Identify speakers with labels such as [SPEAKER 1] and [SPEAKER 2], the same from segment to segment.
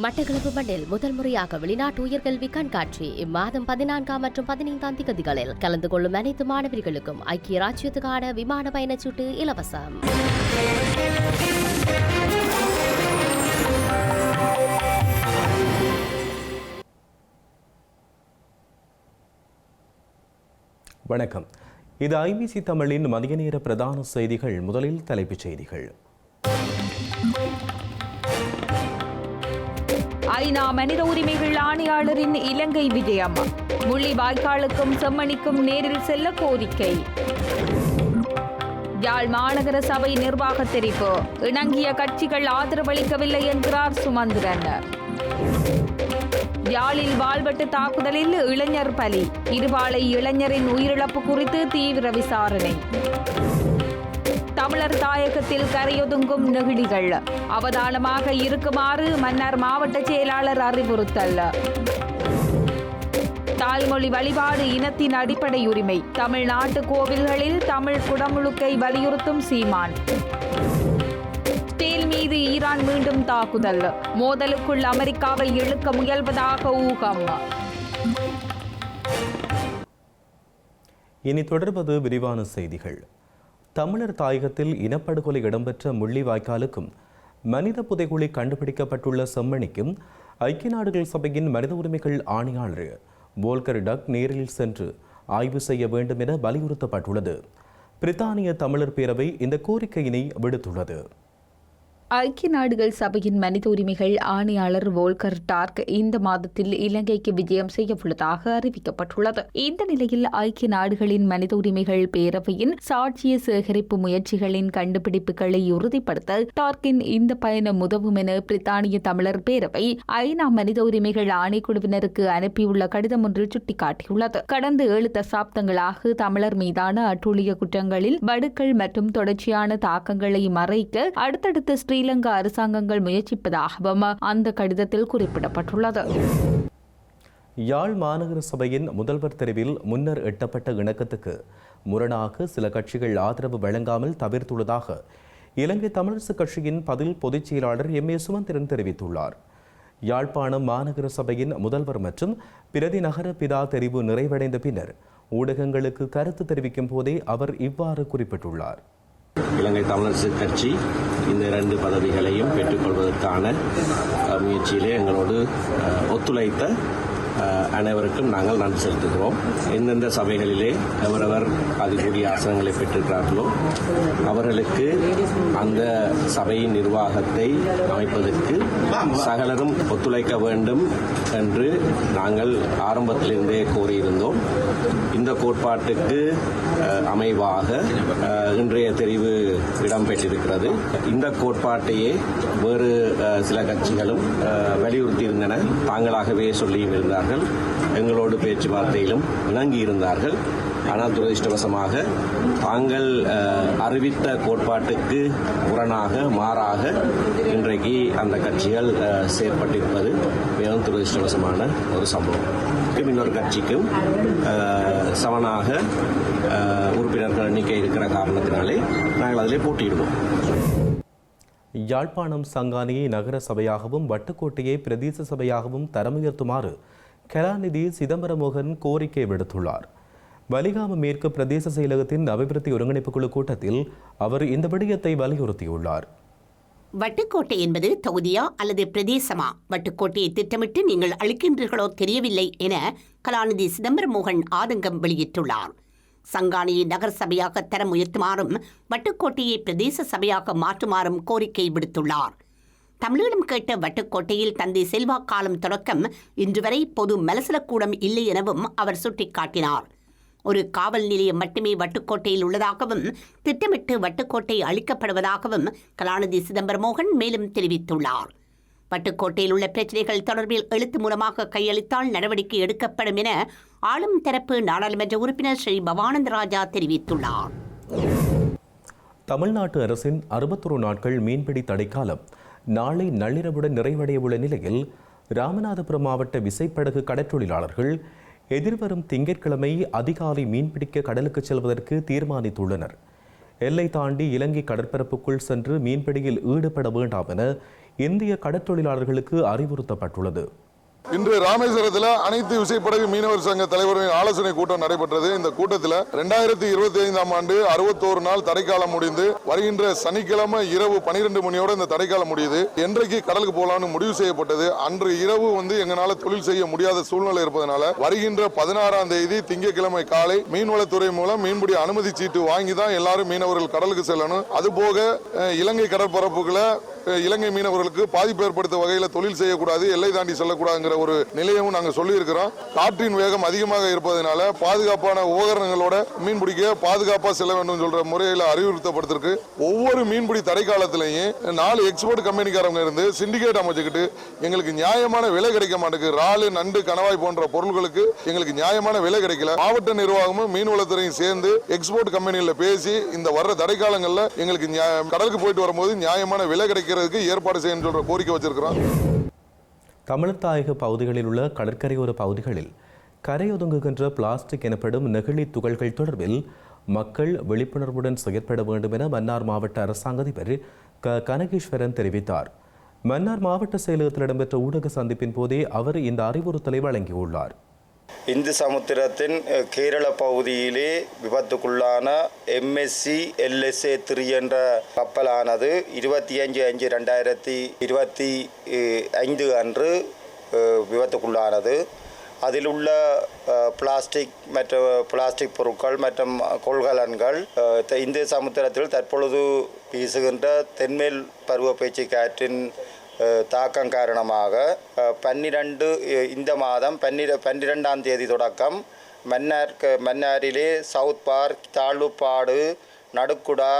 [SPEAKER 1] மட்டக்களப்பு மண்ணில் முதல் முறையாக வெளிநாட்டு உயர்கல்வி கண்காட்சி. இம்மாதம் பதினான்காம் மற்றும் பதினைந்தாம் திகதிகளில் கலந்து கொள்ளும் அனைத்து மாணவர்களுக்கும் ஐக்கிய ராஜ்யத்துக்கான விமான பயணச்சீட்டு இலவசம்.
[SPEAKER 2] வணக்கம். இது ஐபிசி தமிழின் மதிய நேர பிரதான செய்திகள். முதலில் தலைப்புச் செய்திகள்.
[SPEAKER 3] ஐநா மனித உரிமைகள் ஆணையாளரின் இலங்கை விஜயம். முள்ளிவாய்க்காலுக்கும் செம்மணிக்கும் நேரில் செல்ல கோரிக்கை. யாழ் மாநகர சபை நிர்வாக தெரிவு இணங்கிய கட்சிகள் ஆதரவளிக்கவில்லை என்கிறார் சுமந்திரன். யாழில் வாழ்வெட்டு தாக்குதலில் இளைஞர் பலி. இருபாலை இளைஞரின் உயிரிழப்பு குறித்து தீவிர விசாரணை. தமிழர் தாயகத்தில் கரையொதுங்கும் நெகிழிகள். அவதானமாக இருக்குமாறு மன்னார் மாவட்ட செயலாளர் அறிவுறுத்தல். தாய்மொழி வழிபாடு இனத்தின் அடிப்படை உரிமை தமிழ்நாட்டு கோவில்களில் தமிழ் குடமுழுக்கை வலியுறுத்தும் சீமான். ஸ்டீல் மீது ஈரான் மீண்டும் தாக்குதல். மோதலுக்குள் அமெரிக்காவை இழுக்க முயல்வதாக ஊகம்.
[SPEAKER 2] இனி தொடர்வது விரிவான செய்திகள். தமிழர் தாயகத்தில் இனப்படுகொலை இடம்பெற்ற முள்ளிவாய்க்காலுக்கும் மனித புதைகுழி கண்டுபிடிக்கப்பட்டுள்ள செம்மணிக்கும் ஐக்கிய நாடுகள் சபையின் மனித உரிமைகள் ஆணையாளர் போல்கர் டக் நேரில் சென்று ஆய்வு செய்ய வேண்டும் என வலியுறுத்தப்பட்டுள்ளது. பிரித்தானிய தமிழர் பேரவை இந்த கோரிக்கையினை விடுத்துள்ளது.
[SPEAKER 3] ஐக்கிய நாடுகள் சபையின் மனித உரிமைகள் ஆணையாளர் வோல்கர் டார்க் இந்த மாதத்தில் இலங்கைக்கு விஜயம் செய்யவுள்ளதாக அறிவிக்கப்பட்டுள்ளது. இந்த நிலையில் ஐக்கிய நாடுகளின் மனித உரிமைகள் பேரவையின் சாட்சிய சேகரிப்பு முயற்சிகளின் கண்டுபிடிப்புகளை உறுதிப்படுத்த டார்க்கின் இந்த பயணம் உதவும் என பிரித்தானிய தமிழர் பேரவை ஐநா மனித உரிமைகள் ஆணைக்குழுவினருக்கு அனுப்பியுள்ள கடிதம் ஒன்று சுட்டிக்காட்டியுள்ளது. கடந்த ஏழு தசாப்தங்களாக தமிழர் மீதான அட்டூழிய குற்றங்களில் வடுக்கள் மற்றும் தொடர்ச்சியான தாக்கங்களை மறைக்க அடுத்தடுத்த ஸ்ரீ ஸ்ரீலங்கா அரசாங்கங்கள் முயற்சிப்பதாகவும் அந்த கடிதத்தில் குறிப்பிடப்பட்டுள்ளது.
[SPEAKER 2] யாழ் மாநகர சபையின் முதல்வர் தெரிவில் முன்னர் எட்டப்பட்ட இணக்கத்துக்கு முரணாக சில கட்சிகள் ஆதரவு வழங்காமல் தவிர்த்துள்ளதாக இலங்கை தமிழரசு கட்சியின் பதில் பொதுச் செயலாளர் எம். ஏ. சுமந்திரன் தெரிவித்துள்ளார். யாழ்ப்பாணம் மாநகர சபையின் முதல்வர் மற்றும் பிரதி நகர பிதா தெரிவு நிறைவடைந்த பின்னர் ஊடகங்களுக்கு கருத்து தெரிவிக்கும் போதே அவர் இவ்வாறு குறிப்பிட்டுள்ளார்.
[SPEAKER 4] இலங்கை தமிழரசு கட்சி இந்த இரண்டு பதவிகளையும் பெற்றுக்கொள்வதற்கான முயற்சியிலே எங்களோடு ஒத்துழைத்த அனைவருக்கும் நாங்கள் நன்றி செலுத்துகிறோம். எந்தெந்த சபைகளிலே அவரவர் அதிகூடிய ஆசனங்களை பெற்றிருக்கிறார்களோ அவர்களுக்கு அந்த சபையின் நிர்வாகத்தை அமைப்பதற்கு சகலரும் ஒத்துழைக்க வேண்டும் என்று நாங்கள் ஆரம்பத்திலிருந்தே கோரியிருந்தோம் இந்த கோட்பாட்டுக்கு அமைவாக இன்றைய தெரிவு இடம்பெற்றிருக்கிறது. இந்த கோட்பாட்டையே வேறு சில கட்சிகளும் வலியுறுத்தியிருந்தன. தாங்களாகவே சொல்லியும் இருந்தார்கள் எங்களோடு பேச்சுவார்த்தையிலும் இணங்கியிருந்தார்கள். ஆனால் துரதிருஷ்டவசமாக தாங்கள் அறிவித்த கோட்பாட்டுக்கு புறனாக மாறாக இன்றைக்கு அந்த கட்சிகள் செயற்பட்டிருப்பது மிகவும் துரதிருஷ்டவசமான ஒரு சம்பவம். இன்னொரு கட்சிக்கும் செவனாக உறுப்பினர்கள் எண்ணிக்கை இருக்கிற காரணத்தினாலே நாங்கள் அதிலே போட்டியிடுவோம்.
[SPEAKER 2] யாழ்ப்பாணம் சங்கானியை நகர சபையாகவும் வட்டுக்கோட்டையை பிரதேச சபையாகவும் தரமுயர்த்துமாறு கலாநிதி சிதம்பரமோகன் கோரிக்கை விடுத்துள்ளார். வலிகாம மேற்கு பிரதேச செயலகத்தின் அபிவிருத்தி ஒருங்கிணைப்பு குழு கூட்டத்தில் அவர் இந்த விடயத்தை வலியுறுத்தியுள்ளார்.
[SPEAKER 5] வட்டுக்கோட்டை என்பது தொகுதியா அல்லது பிரதேசமா? வட்டுக்கோட்டையை திட்டமிட்டு நீங்கள் அளிக்கின்றீர்களோ தெரியவில்லை என கலாநிதி சிதம்பரம் மோகன் ஆதங்கம் வெளியிட்டுள்ளார். சங்கானியை நகர சபையாக தரம் உயர்த்துமாறும் வட்டுக்கோட்டையை பிரதேச சபையாக மாற்றுமாறும் கோரிக்கை விடுத்துள்ளார். தமிழீழம் கேட்ட வட்டுக்கோட்டையில் தந்தை செல்வா காலம் தொடக்கம் இன்று வரை பொது மலசலக்கூடம் இல்லை எனவும் அவர் சுட்டிக்காட்டினார். ஒரு காவல் நிலையம் மட்டுமே வட்டுக்கோட்டையில் உள்ளதாகவும் திட்டமிட்டு வட்டுக்கோட்டை அளிக்கப்படுவதாகவும் கலாநிதி சிதம்பரமோகன் மேலும் தெரிவித்துள்ளார். வட்டுக்கோட்டையில் உள்ள பிரச்சனைகள் தொடர்பில் எழுத்து மூலமாக கையளித்தால் நடவடிக்கை எடுக்கப்படும் என ஆளும் தரப்பு நாடாளுமன்ற உறுப்பினர் ஸ்ரீ பவானந்த ராஜா தெரிவித்துள்ளார்.
[SPEAKER 2] தமிழ்நாட்டு அரசின் அறுபத்தொரு நாட்கள் மீன்பிடி தடைக்காலம் நாளை நள்ளிரவுடன் நிறைவடைய உள்ள நிலையில் ராமநாதபுரம் மாவட்ட விசைப்படகு கடற்றொழிலாளர்கள் எதிர்வரும் திங்கட்கிழமை அதிகாலை மீன்பிடிக்க கடலுக்கு செல்வதற்கு தீர்மானித்துள்ளனர். எல்லை தாண்டி இலங்கை கடற்பரப்புக்குள் சென்று மீன்பிடியில் ஈடுபட வேண்டாம் என இந்திய கடற்தொழிலாளர்களுக்கு அறிவுறுத்தப்பட்டுள்ளது.
[SPEAKER 6] இன்று ராமேஸ்வரத்தில் அனைத்து விசைப்படகு மீனவர் சங்க தலைவர்களின் ஆலோசனை கூட்டம் நடைபெற்றது. இந்த கூட்டத்தில் ரெண்டாயிரத்தி இருபத்தி ஐந்தாம் ஆண்டு அறுபத்தோரு நாள் தடைக்காலம் முடிந்து வருகின்ற சனிக்கிழமை இரவு பனிரெண்டு மணியோட இந்த தடைக்காலம் முடியுது. என்றைக்கு கடலுக்கு போகலாம்னு முடிவு செய்யப்பட்டது. அன்று இரவு வந்து எங்களால் தொழில் செய்ய முடியாத சூழ்நிலை இருப்பதனால வருகின்ற பதினாறாம் தேதி திங்கட்கிழமை காலை மீன்வளத்துறை மூலம் மீன்பிடி அனுமதி சீட்டு வாங்கி தான் எல்லாரும் மீனவர்கள் கடலுக்கு செல்லணும். அதுபோக இலங்கை கடற்பரப்புகளை இலங்கை மீனவர்களுக்கு பாதிப்பு ஏற்படுத்த வகையில் தொழில் செய்யக்கூடாது எல்லை தாண்டி செல்லக்கூடாதுங்கிற ஒரு நிலையமும் நாங்கள் சொல்லியிருக்கிறோம். காற்றின் வேகம் அதிகமாக இருப்பதனால பாதுகாப்பான உபகரணங்களோட மீன் பிடிக்க பாதுகாப்பாக செல்ல வேண்டும் சொல்ற முறையில் அறிவுறுத்தப்படுத்திருக்கு ஒவ்வொரு மீன்பிடி தடைக்காலத்திலையும் நாலு எக்ஸ்போர்ட் கம்பெனிக்காரங்க இருந்து சிண்டிகேட் அமைச்சுக்கிட்டு எங்களுக்கு நியாயமான விலை கிடைக்க மாட்டேங்குது. இறாலு நண்டு கணவாய் போன்ற பொருட்களுக்கு எங்களுக்கு நியாயமான விலை கிடைக்கல. மாவட்ட நிர்வாகமும் மீன்வளத்துறையும் சேர்ந்து எக்ஸ்போர்ட் கம்பெனியில் பேசி இந்த வர்ற தடைக்காலங்களில் எங்களுக்கு கடலுக்கு போயிட்டு வரும்போது நியாயமான விலை கிடைக்கிறதுக்கு ஏற்பாடு செய்யணும்னு சொல்ற கோரிக்கை வச்சிருக்கிறோம்.
[SPEAKER 2] தமிழ்த்தாயக பகுதிகளில் உள்ள கடற்கரையோர பகுதிகளில் கரையொதுங்குகின்ற பிளாஸ்டிக் எனப்படும் நெகிழி துகள்கள் தொடர்பில் மக்கள் விழிப்புணர்வுடன் செயற்பட வேண்டும் என மன்னார் மாவட்ட அரசாங்க அதிபர் க. கனகீஸ்வரன் தெரிவித்தார். மன்னார் மாவட்ட செயலகத்தில் இடம்பெற்ற ஊடக சந்திப்பின் போதே அவர் இந்த அறிவுறுத்தலை வழங்கியுள்ளார்.
[SPEAKER 7] இந்து சமுத்திரத்தின் கேரள பகுதியிலே விபத்துக்குள்ளான எம்எஸ்சி எல்எஸ்ஏ த்ரீ என்ற கப்பலானது இருபத்தி அஞ்சு அஞ்சு ரெண்டாயிரத்தி இருபத்தி ஐந்து அன்று விபத்துக்குள்ளானது. அதில் உள்ள பிளாஸ்டிக் மற்றும் பிளாஸ்டிக் பொருட்கள் மற்றும் கொள்கலன்கள் இந்திய சமுத்திரத்தில் தற்பொழுது வீசுகின்ற தென்மேல் பருவ பேச்சு காற்றின் தாக்கம் காரணமாக பன்னிரண்டு இந்த மாதம் பன்னிர பன்னிரெண்டாம் தேதி தொடக்கம். மன்னார் மன்னாரிலே சவுத் பார்க் தாழ்வுப்பாடு நடுக்குடா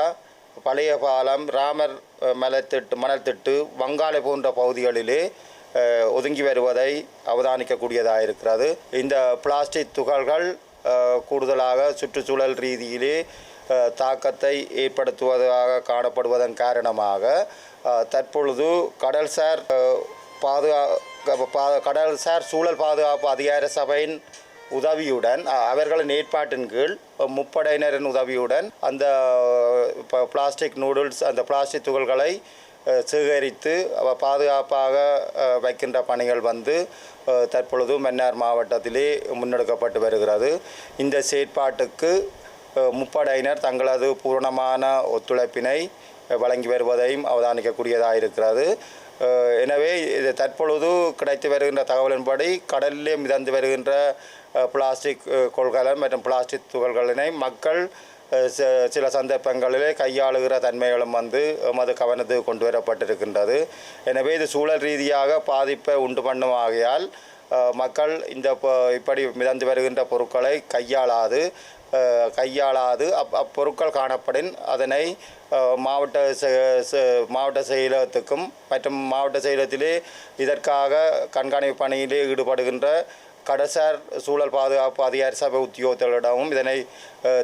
[SPEAKER 7] பழைய பாலம் ராமர் மலத்திட்டு மலைத்திட்டு மணல்திட்டு வங்காள போன்ற பகுதிகளிலே ஒதுங்கி வருவதை அவதானிக்கக்கூடியதாக இருக்கிறது இந்த பிளாஸ்டிக் துகள்கள் கூடுதலாக சுற்றுச்சூழல் ரீதியிலே தாக்கத்தை ஏற்படுத்துவதாக காணப்படுவதன் காரணமாக தற்பொழுது கடல்சார் பாதுகா பா- கடல்சார் சூழல் பாதுகாப்பு அதிகார சபையின் உதவியுடன் அவர்களின் ஏற்பாட்டின் கீழ் முப்படையினரின் உதவியுடன் அந்த ப- பிளாஸ்டிக் நூடுல்ஸ் அந்த பிளாஸ்டிக் துகள்களை சேகரித்து பாதுகாப்பாக வைக்கின்ற பணிகள் வந்து தற்பொழுது மன்னார் மாவட்டத்திலே முன்னெடுக்கப்பட்டு வருகிறது. இந்த செயற்பாட்டுக்கு முப்படையினர் தங்களது பூரணமான ஒத்துழைப்பினை வழங்கி வருவதையும் அவதானிக்கக்கூடியதாக இருக்கிறது எனவே இது தற்பொழுது கிடைத்து வருகின்ற தகவலின்படி கடலிலே மிதந்து வருகின்ற பிளாஸ்டிக் கொள்கலன் மற்றும் பிளாஸ்டிக் துகள்களினை மக்கள் ச- சில சந்தர்ப்பங்களிலே கையாளுகிற தன்மைகளும் வந்து எமது கவனத்துக்கு கொண்டு வரப்பட்டிருக்கின்றது எனவே இது சூழல் ரீதியாக பாதிப்பை உண்டு பண்ணும் ஆகையால் மக்கள் இந்த இப்படி மிதந்து வருகின்ற பொருட்களை கையாளாது கையாளாது அப் அப்பொருட்கள் காணப்படின் அதனை மாவட்ட மாவட்ட செயலகத்துக்கும் மற்றும் மாவட்ட செயலகத்திலே இதற்காக கண்காணிப்பு பணியிலே ஈடுபடுகின்ற கடசார் சூழல் பாதுகாப்பு அதிகாரி சபை உத்தியோகத்தர்களிடமும் இதனை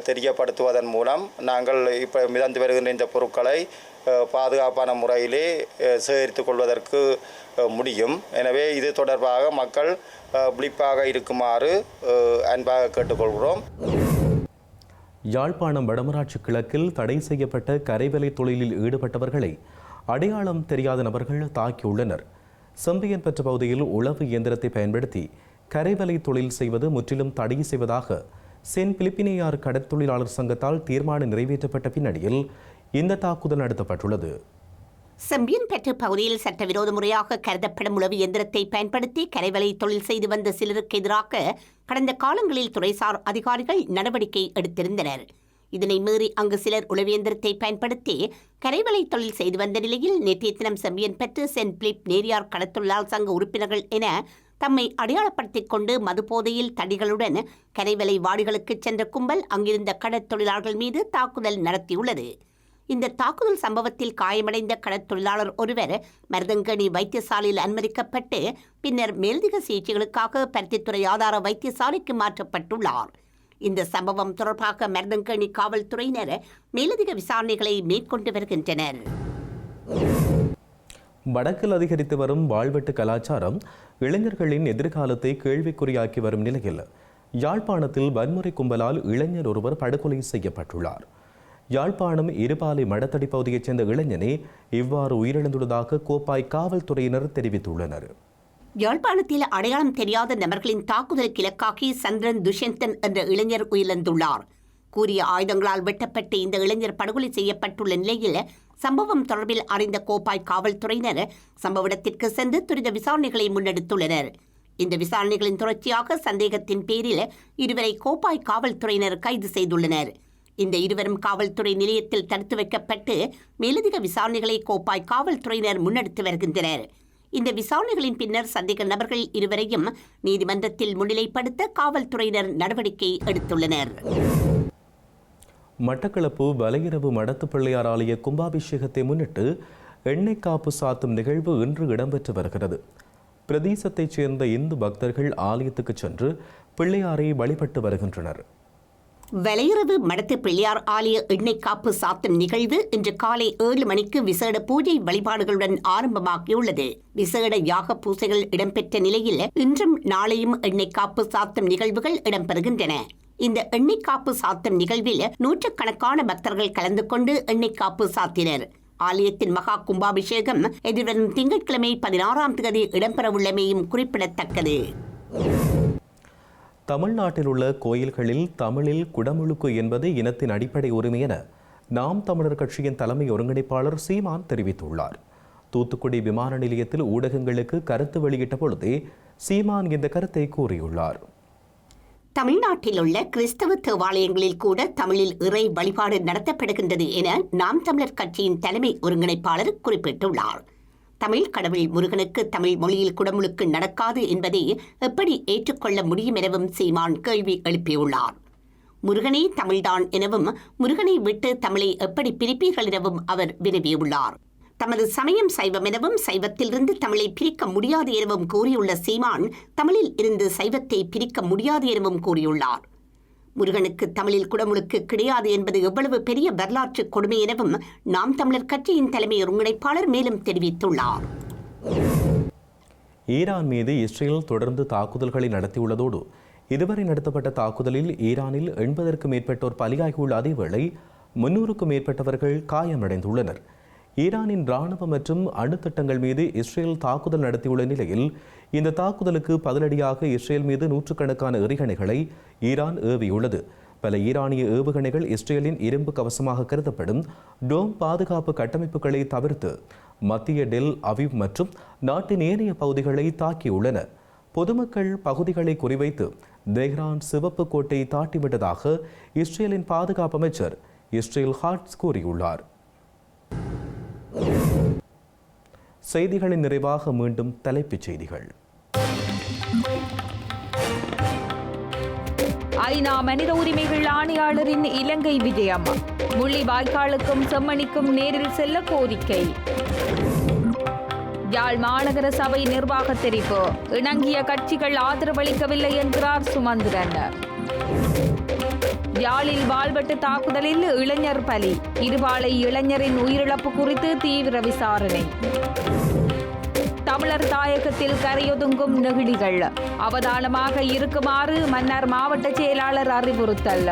[SPEAKER 7] தெரியப்படுத்துவதன் மூலம் நாங்கள் இப்போ மிதந்து வருகின்ற இந்த பொருட்களை பாதுகாப்பான முறையிலே சேகரித்து கொள்வதற்கு முடியும். எனவே இது தொடர்பாக மக்கள் விழிப்பாக இருக்குமாறு அன்பாக கேட்டுக்கொள்கிறோம்.
[SPEAKER 2] யாழ்ப்பாணம் வடமராட்சி கிழக்கில் தடை செய்யப்பட்ட கரைவலை தொழிலில் ஈடுபட்டவர்களை அடையாளம் தெரியாத நபர்கள் தாக்கியுள்ளனர். செம்பியன் பெற்ற பகுதியில் உளவு இயந்திரத்தை பயன்படுத்தி கரைவலை தொழில் செய்வது முற்றிலும் தடை செய்வதாக சென் பிலிப்பினியார் கடற்தொழிலாளர் சங்கத்தால் தீர்மானம் நிறைவேற்றப்பட்ட பின்னணியில் இந்த தாக்குதல் நடத்தப்பட்டுள்ளது.
[SPEAKER 5] செம்பியன் பெற்ற பகுதியில் சட்டவிரோத முறையாக கருதப்படும் உளவு இயந்திரத்தை பயன்படுத்தி கரைவலை தொழில் செய்து வந்த சிலருக்கு எதிராக கடந்த காலங்களில் துறைசார் அதிகாரிகள் நடவடிக்கை எடுத்திருந்தனர். இதனை மீறி அங்கு சிலர் உளவு இயந்திரத்தை பயன்படுத்தி கரைவலை தொழில் செய்து வந்த நிலையில் நேற்றைய தினம் செம்பியன் பெற்று சென்ட் பிலிப் நேரியார் கடத்தொழிலால் சங்க உறுப்பினர்கள் என தம்மை அடையாளப்படுத்திக் கொண்டு மதுபோதையில் தடிகளுடன் கரைவலை வாடிகளுக்கு சென்ற கும்பல் அங்கிருந்த கடற்தொழிலாளர்கள் மீது தாக்குதல் நடத்தியுள்ளது. இந்த தாக்குதல் சம்பவத்தில் காயமடைந்த கடற்தொழிலாளர் ஒருவர் மருதங்கணி வைத்தியசாலையில் அனுமதிக்கப்பட்டு பின்னர் மேல்திக சிகிச்சைகளுக்காக பருத்தித்துறை ஆதார வைத்தியசாலைக்கு மாற்றப்பட்டுள்ளார். இந்த சம்பவம் தொடர்பாக மருதங்கணி காவல்துறையினர் மேலதிக விசாரணைகளை மேற்கொண்டு வருகின்றனர்.
[SPEAKER 2] வடக்கில் அதிகரித்து வரும் வாழ்வெட்டு கலாச்சாரம் இளைஞர்களின் எதிர்காலத்தை கேள்விக்குறியாக்கி வரும் நிலையில் யாழ்ப்பாணத்தில் வன்முறை கும்பலால் இளைஞர் ஒருவர் படுகொலை செய்யப்பட்டுள்ளார். யாழ்ப்பாணம் இருபாலை மடத்தடி பகுதியைச் சேர்ந்த இளைஞனே இவ்வாறு உயிரிழந்துள்ளதாக கோப்பாய் காவல்துறையினர் தெரிவித்துள்ளனர்.
[SPEAKER 5] யாழ்ப்பாணத்தில் அடையாளம் தெரியாத நபர்களின் தாக்குதலுக்கு இலக்காகி சந்திரன் துஷ்யந்தன் என்ற இளைஞர் உயிரிழந்துள்ளார். கூறிய ஆயுதங்களால் வெட்டப்பட்டு இந்த இளைஞர் படுகொலை செய்யப்பட்டுள்ள நிலையில் சம்பவம் தொடர்பில் அறிந்த கோப்பாய் காவல்துறையினர் சம்பவ இடத்திற்கு சென்று துரித விசாரணைகளை முன்னெடுத்துள்ளனர். இந்த விசாரணைகளின் தொடர்ச்சியாக சந்தேகத்தின் பேரில் இருவரை கோப்பாய் காவல்துறையினர் கைது செய்துள்ளனர். இந்த இருவரும் காவல்துறை நிலையத்தில் தடுத்து வைக்கப்பட்டு மேலதிக விசாரணைகளை கோப்பாய் காவல்துறையினர் முன்னெடுத்து வருகின்றனர். இந்த விசாரணைகளின் பின்னர் சந்தேக நபர்கள் இருவரையும் நீதிமன்றத்தில் முன்னிலைப்படுத்த காவல்துறையினர் நடவடிக்கை எடுத்துள்ளனர்.
[SPEAKER 2] மட்டக்களப்பு வலையிரவு மடத்து பிள்ளையார் ஆலய கும்பாபிஷேகத்தை முன்னிட்டு எண்ணெய் காப்பு சாத்தும் நிகழ்வு இன்று இடம்பெற்று வருகிறது. பிரதேசத்தைச் சேர்ந்த இந்து பக்தர்கள் ஆலயத்துக்கு சென்று பிள்ளையாரை வழிபட்டு வருகின்றனர்.
[SPEAKER 5] வலையுறவு மடத்து பிள்ளையார் ஆலய எண்ணெய் காப்பு சாத்தும் நிகழ்வு இன்று காலை ஏழு மணிக்கு விசேட பூஜை வழிபாடுகளுடன் ஆரம்பமாகியுள்ளது. விசேட யாக பூசைகள் இடம்பெற்ற நிலையில் இன்றும் நாளையும் எண்ணெய் காப்பு சாத்தும் நிகழ்வுகள் இடம்பெறுகின்றன. இந்த எண்ணெய் காப்பு சாத்தும் நிகழ்வில் நூற்றுக்கணக்கான பக்தர்கள் கலந்து கொண்டு எண்ணெய் காப்பு சாத்தினர். ஆலயத்தின் மகா கும்பாபிஷேகம் எதிர்வரும் திங்கட்கிழமை பதினாறாம் தேதி இடம்பெறவுள்ளமையும் குறிப்பிடத்தக்கது.
[SPEAKER 2] தமிழ்நாட்டில் உள்ள கோயில்களில் தமிழில் குடமுழுக்கு என்பது இனத்தின் அடிப்படை உரிமை என நாம் தமிழர் கட்சியின் தலைமை ஒருங்கிணைப்பாளர் சீமான் தெரிவித்துள்ளார். தூத்துக்குடி விமான நிலையத்தில் ஊடகங்களுக்கு கருத்து வெளியிட்ட பொழுதே சீமான் இந்த கருத்தை கூறியுள்ளார்.
[SPEAKER 5] தமிழ்நாட்டில் உள்ள கிறிஸ்தவ தேவாலயங்களில் கூட தமிழில் இறை வழிபாடு நடத்தப்படுகின்றது என நாம் தமிழர் கட்சியின் தலைமை ஒருங்கிணைப்பாளர் குறிப்பிட்டுள்ளார். தமிழ் கடவுள் முருகனுக்கு தமிழ் மொழியில் குடமுழுக்கு நடக்காது என்பதை எப்படி ஏற்றுக்கொள்ள முடியும் எனவும் சீமான் கேள்வி எழுப்பியுள்ளார். முருகனே தமிழ்தான் எனவும் முருகனை விட்டு தமிழை எப்படி பிரிப்பீர்கள் எனவும் அவர் வினவியுள்ளார். தமது சமயம் சைவம் எனவும் சைவத்திலிருந்து தமிழை பிரிக்க முடியாது எனவும் கூறியுள்ள சீமான் தமிழில் இருந்து சைவத்தை பிரிக்க முடியாது எனவும் கூறியுள்ளார். முருகனுக்கு தமிழில் குடமுழுக்கு கிடையாது என்பது எவ்வளவு பெரிய வரலாற்று கொடுமை எனவும் நாம் தமிழர் கட்சியின் தலைமை ஒருங்கிணைப்பாளர் மேலும் தெரிவித்துள்ளார்.
[SPEAKER 2] ஈரான் மீது இஸ்ரேல் தொடர்ந்து தாக்குதல்களை நடத்தியுள்ளதோடு இதுவரை நடத்தப்பட்ட தாக்குதலில் ஈரானில் எண்பதற்கும் மேற்பட்டோர் பலியாகியுள்ள அதேவேளை முன்னூறுக்கும் மேற்பட்டவர்கள் காயமடைந்துள்ளனர். ஈரானின் இராணுவ மற்றும் அணுத்திட்டங்கள் மீது இஸ்ரேல் தாக்குதல் நடத்தியுள்ள நிலையில் இந்த தாக்குதலுக்கு பதிலடியாக இஸ்ரேல் மீது நூற்றுக்கணக்கான எறிகணைகளை ஈரான் ஏவியுள்ளது. பல ஈரானிய ஏவுகணைகள் இஸ்ரேலின் இரும்பு கவசமாக கருதப்படும் டோம் பாதுகாப்பு கட்டமைப்புகளை தவிர்த்து மத்திய டெல் அவிவ் மற்றும் நாட்டின் ஏனைய பகுதிகளை தாக்கியுள்ளன. பொதுமக்கள் பகுதிகளை குறிவைத்து தெஹ்ரான் சிவப்பு கோட்டை தாட்டிவிட்டதாக இஸ்ரேலின் பாதுகாப்பு அமைச்சர் இஸ்ரேல் ஹார்ட்ஸ் கூறியுள்ளார். செய்திகளின் நிறைவாக மீண்டும் தலைப்புச் செய்திகள்.
[SPEAKER 3] ஐநா மனித உரிமைகள் ஆணையாளரின் இலங்கை விஜயம். முள்ளிவாய்க்காலுக்கும் செம்மணிக்கும் நேரில் செல்ல கோரிக்கை. யாழ் மாநகர சபை நிர்வாக தெரிவு. இணங்கிய கட்சிகள் ஆதரவளிக்கவில்லை என்கிறார் சுமந்திரன். யாழில் வாழ்வெட்டு தாக்குதலில் இளைஞர் பலி. இருபாலை இளைஞரின் உயிரிழப்பு குறித்து தீவிர விசாரணை. தமிழர் தாயகத்தில் கரையொதுங்கும் நெகிழிகள். அவதானமாக இருக்குமாறு மன்னர் மாவட்ட செயலாளர் அறிவுறுத்தல்.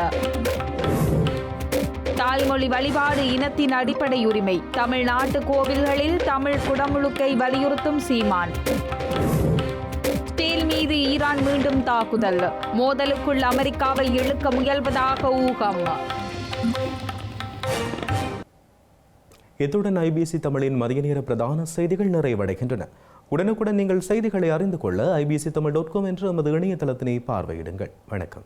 [SPEAKER 3] தாய்மொழி வழிபாடு இனத்தின் அடிப்படை உரிமை. தமிழ்நாட்டு கோவில்களில் தமிழ் குடமுழுக்கை வலியுறுத்தும் சீமான். ஸ்டேல் மீது ஈரான் மீண்டும் தாக்குதல். மோதலுக்குள் அமெரிக்காவை இழுக்க முயல்வதாக ஊகம்.
[SPEAKER 2] இத்துடன் ஐபிசி தமிழின் மதிய நேர பிரதான செய்திகள் நிறைவடைகின்றன. உடனுக்குடன் நீங்கள் செய்திகளை அறிந்து கொள்ள ஐபிசி தமிழ் டாட் காம் என்ற நமது இணையதளத்தினை பார்வையிடுங்கள். வணக்கம்.